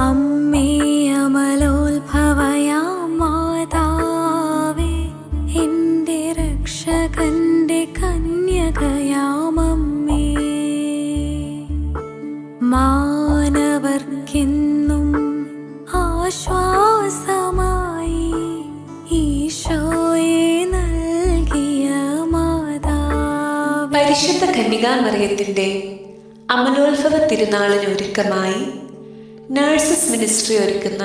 അമ്മേ എന്റെ മാനവർക്കെന്നും ആശ്വാസമായി പരിശുദ്ധ കന്യകാമറിയത്തിന്റെ അമലോത്ഭവ തിരുനാളിന് ഒരുക്കമായി നഴ്സസ് മിനിസ്ട്രി ഒരുക്കുന്ന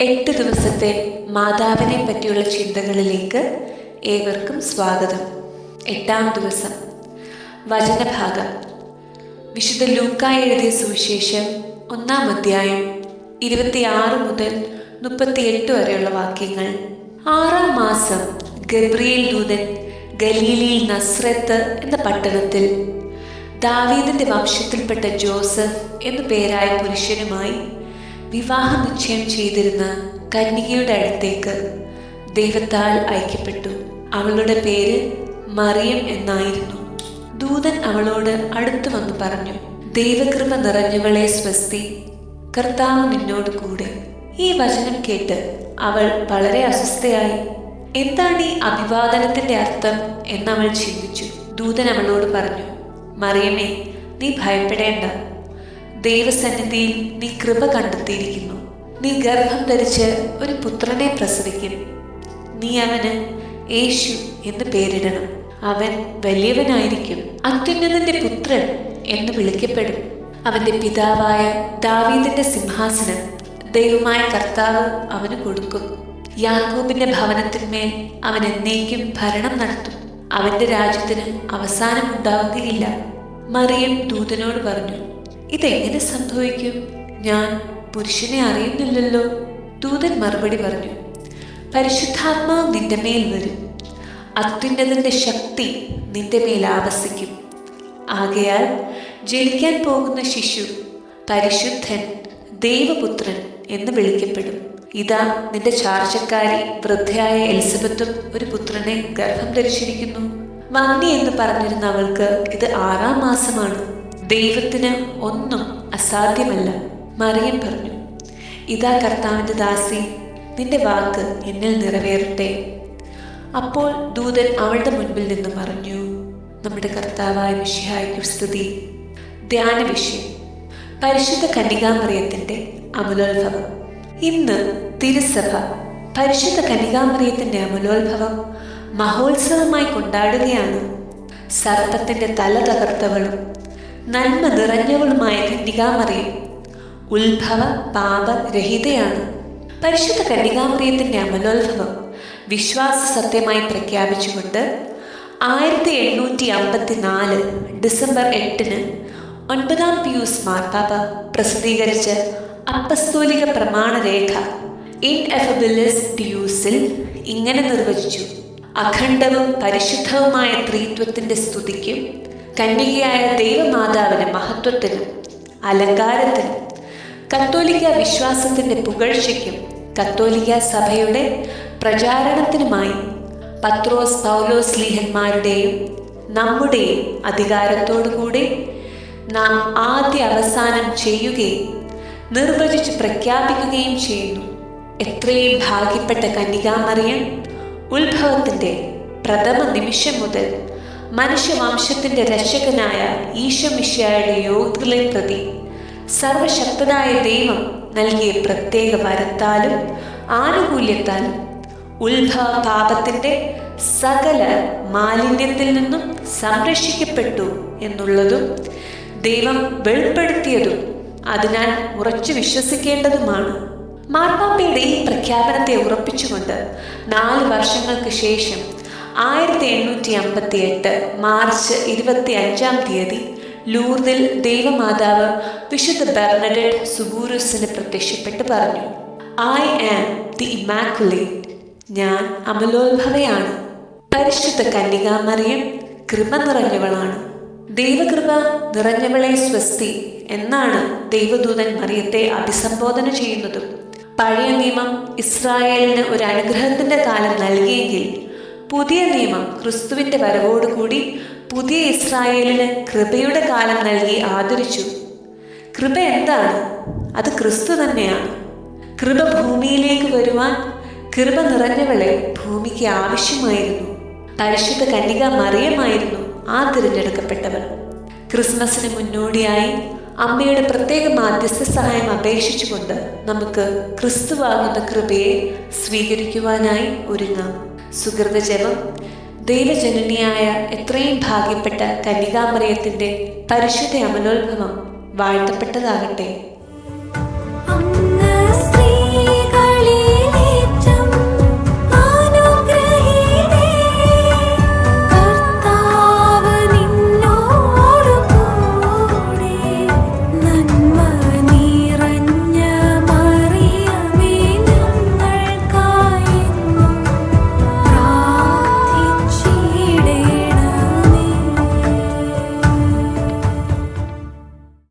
എട്ട് ദിവസത്തെ മാതാവിനെ പറ്റിയുള്ള ചിന്തകളിലേക്ക് ഏവർക്കും സ്വാഗതം. എട്ടാം ദിവസം. വചനഭാഗം. വിശുദ്ധ ലൂക്ക എഴുതിയ സുവിശേഷം ഒന്നാം അധ്യായം ഇരുപത്തിയാറ് മുതൽ മുപ്പത്തിയെട്ട് വരെയുള്ള വാക്യങ്ങൾ. ആറാം മാസം ഗബ്രിയേൽ ദൂതൻ ഗലീലിയിൽ നസ്രത്ത് എന്ന പട്ടണത്തിൽ ദാവീദിന്റെ വംശത്തിൽപ്പെട്ട ജോസഫ് എന്നു പേരായ പുരുഷനുമായി വിവാഹ നിശ്ചയം ചെയ്തിരുന്ന കന്യകയുടെ അടുത്തേക്ക് ദൈവത്താൽ അയക്കപ്പെട്ടു. അവളുടെ പേര് മറിയം എന്നായിരുന്നു. ദൂതൻ അവളോട് അടുത്തു വന്ന് പറഞ്ഞു ദൈവകൃപ നിറഞ്ഞവളെ സ്വസ്തി കർത്താവ് നിന്നോട് കൂടെ. ഈ വചനം കേട്ട് അവൾ വളരെ അസ്വസ്ഥയായി എന്താണ് ഈ അഭിവാദനത്തിന്റെ അർത്ഥം? എന്നവൾ ചിന്തിച്ചു. ദൂതൻ അവളോട് പറഞ്ഞു മറിയമേ നീ ഭയപ്പെടേണ്ട. ദൈവസന്നിധിയിൽ നീ കൃപ കണ്ടെത്തിയിരിക്കുന്നു. നീ ഗർഭം ധരിച്ച് ഒരു പുത്രനെ പ്രസവിക്കും. നീ അവന് യേശു എന്ന് പേരിടണം. അവൻ വലിയവനായിരിക്കും. അത്യുന്നതന്റെ പുത്രൻ എന്ന് വിളിക്കപ്പെടും. അവന്റെ പിതാവായ ദാവീദിന്റെ സിംഹാസനം ദൈവമായ കർത്താവ് അവന് കൊടുക്കും. യാക്കൂബിന്റെ ഭവനത്തിന്മേൽ അവൻ എന്നേക്കും ഭരണം നടത്തും. അവന്റെ രാജ്യത്തിന് അവസാനം ഉണ്ടാവുകയില്ല. മറിയം ദൂതനോട് പറഞ്ഞു ഇതെങ്ങനെ സംഭവിക്കും? ഞാൻ പുരുഷനെ അറിയുന്നില്ലല്ലോ. ദൂതൻ മറുപടി പറഞ്ഞു പരിശുദ്ധാത്മാവ് നിന്റെ മേൽ വരും. അത്യുന്നതിന്റെ ശക്തി നിന്റെ മേൽ ആവസിക്കും. ആകയാൽ ജനിക്കാൻ പോകുന്ന ശിശു പരിശുദ്ധൻ ദൈവപുത്രൻ എന്ന് വിളിക്കപ്പെടും. ഇതാ നിന്റെ ചാർച്ചക്കാരി വൃദ്ധയായ എലിസബത്തും ഒരു പുത്രനെ ഗർഭം ധരിച്ചിരിക്കുന്നു. വന്നി എന്ന് പറഞ്ഞിരുന്ന അവൾക്ക് ഇത് ആറാം മാസമാണ്. ദൈവത്തിന് ഒന്നും അസാധ്യമല്ല. മറിയം പറഞ്ഞു ഇതാ കർത്താവിന്റെ ദാസി നിന്റെ വാക്ക് എന്നിൽ നിറവേറട്ടെ. അപ്പോൾ ദൂതൻ അവളുടെ മുൻപിൽ നിന്ന് പറഞ്ഞു നമ്മുടെ കർത്താവായ വിഷയായ്ക്കു സ്തുതി. ധ്യാന വിഷയം. പരിശുദ്ധ കന്യകാമറിയത്തിന്റെ അമലോത്ഭവം. ഇന്ന് തിരുസഭ. പരിശുദ്ധ കന്യകാമറിയത്തിന്റെ അമലോത്ഭവം മഹോത്സവമായി കൊണ്ടാടുകയാണ്. സർപ്പത്തിന്റെ തല തകർത്തവളും നന്മ നിറഞ്ഞവളുമായ കന്യകാമറിയം ഉത്ഭവ പാപരഹിതയാണ് പരിശുദ്ധ കന്യകാമറിയത്തിന്റെ അമലോത്ഭവം വിശ്വാസ സത്യമായി പ്രഖ്യാപിച്ചുകൊണ്ട് ആയിരത്തി എണ്ണൂറ്റി അമ്പത്തി നാല് ഡിസംബർ എട്ടിന് ഒൻപതാം പിയൂസ് മാർപ്പാപ്പ പ്രസിദ്ധീകരിച്ച അപ്പസ്തോലിക പ്രമാണരേഖ ഇൻ എഫബിലിസ് ഇങ്ങനെ നിർവചിച്ചു. അഖണ്ഡവും പരിശുദ്ധവുമായ ത്രിത്വത്തിന്റെ സ്തുതിക്കും കന്യകയായ ദൈവമാതാവിന് മഹത്വത്തിനും അലങ്കാരത്തിനും കത്തോലിക്ക വിശ്വാസത്തിന്റെ പുകഴ്ചയ്ക്കും കത്തോലിക്ക സഭയുടെ പ്രചാരണത്തിനുമായി പത്രോസ് പൗലോസ് ലീഹന്മാരുടെയും നമ്മുടെയും അധികാരത്തോടുകൂടി നാം ആദ്യ അവസാനം ചെയ്യുകയും നിർവചിച്ച് പ്രഖ്യാപിക്കുകയും ചെയ്യുന്നു. എത്രയും ഭാഗ്യപ്പെട്ട കന്യകാമറിയം ഉത്ഭവത്തിന്റെ പ്രഥമ നിമിഷം മുതൽ മനുഷ്യവംശത്തിന്റെ രക്ഷകനായ ഈശോമിശയുടെ യോഗ്യതകളെ പ്രതി സർവശക്തനായ ദൈവം നൽകിയ പ്രത്യേക വരത്താലും ആനുകൂല്യത്താലും ഉത്ഭവ പാപത്തിന്റെ സകല മാലിന്യത്തിൽ നിന്നും സംരക്ഷിക്കപ്പെട്ടു എന്നുള്ളതും ദൈവം വെളിപ്പെടുത്തിയതും അതിനാൽ ഉറച്ചു വിശ്വസിക്കേണ്ടതുമാണ്. മാർപ്പാപ്പയുടെ ഈ പ്രഖ്യാപനത്തെ ഉറപ്പിച്ചുകൊണ്ട് നാല് വർഷങ്ങൾക്ക് ശേഷം ആയിരത്തി എണ്ണൂറ്റി അമ്പത്തി എട്ട് മാർച്ച് ഇരുപത്തി അഞ്ചാം തീയതി ലൂർദിൽ ദൈവമാതാവ് വിശുദ്ധ ബെർണഡറ്റ് സുബൂറുസിന് പ്രത്യക്ഷപ്പെട്ട് പറഞ്ഞു ഐ ആം ദി ഇമാക്കുലേറ്റ് ഞാൻ അമലോത്ഭവയാണ്. പരിശുദ്ധ കന്യകാമറിയം കൃപ നിറഞ്ഞവളാണ്. ദൈവകൃപ നിറഞ്ഞവളെ സ്വസ്തി എന്നാണ് ദൈവദൂതൻ മറിയത്തെ അഭിസംബോധന ചെയ്യുന്നതും. പഴയ നിയമം ഇസ്രായേലിന് ഒരു അനുഗ്രഹത്തിന്റെ കാലം നൽകിയെങ്കിൽ പുതിയ നിയമം ക്രിസ്തുവിന്റെ വരവോടുകൂടി പുതിയ ഇസ്രായേലിന് കൃപയുടെ കാലം നൽകി ആദരിച്ചു. കൃപ എന്താണ്? അത് ക്രിസ്തു തന്നെയാണ്. കൃപ ഭൂമിയിലേക്ക് വരുവാൻ കൃപ നിറഞ്ഞവളെ ഭൂമിക്ക് ആവശ്യമായിരുന്നു. പരിശുദ്ധ കന്യക മറിയമായിരുന്നു ആ തിരഞ്ഞെടുക്കപ്പെട്ടവൾ. ക്രിസ്മസിന് മുന്നോടിയായി അമ്മയുടെ പ്രത്യേക മാധ്യസ്ഥ സഹായം അപേക്ഷിച്ചുകൊണ്ട് നമുക്ക് ക്രിസ്തുവാകുന്ന കൃപയെ സ്വീകരിക്കുവാനായി ഒരുങ്ങാം. സുഹൃത ജപം. ദൈവജനനിയായ എത്രയും ഭാഗ്യപ്പെട്ട കന്യകാമറിയത്തിന്റെ പരിശുദ്ധ അമലോത്ഭവം വാഴ്ത്തപ്പെട്ടതാകട്ടെ.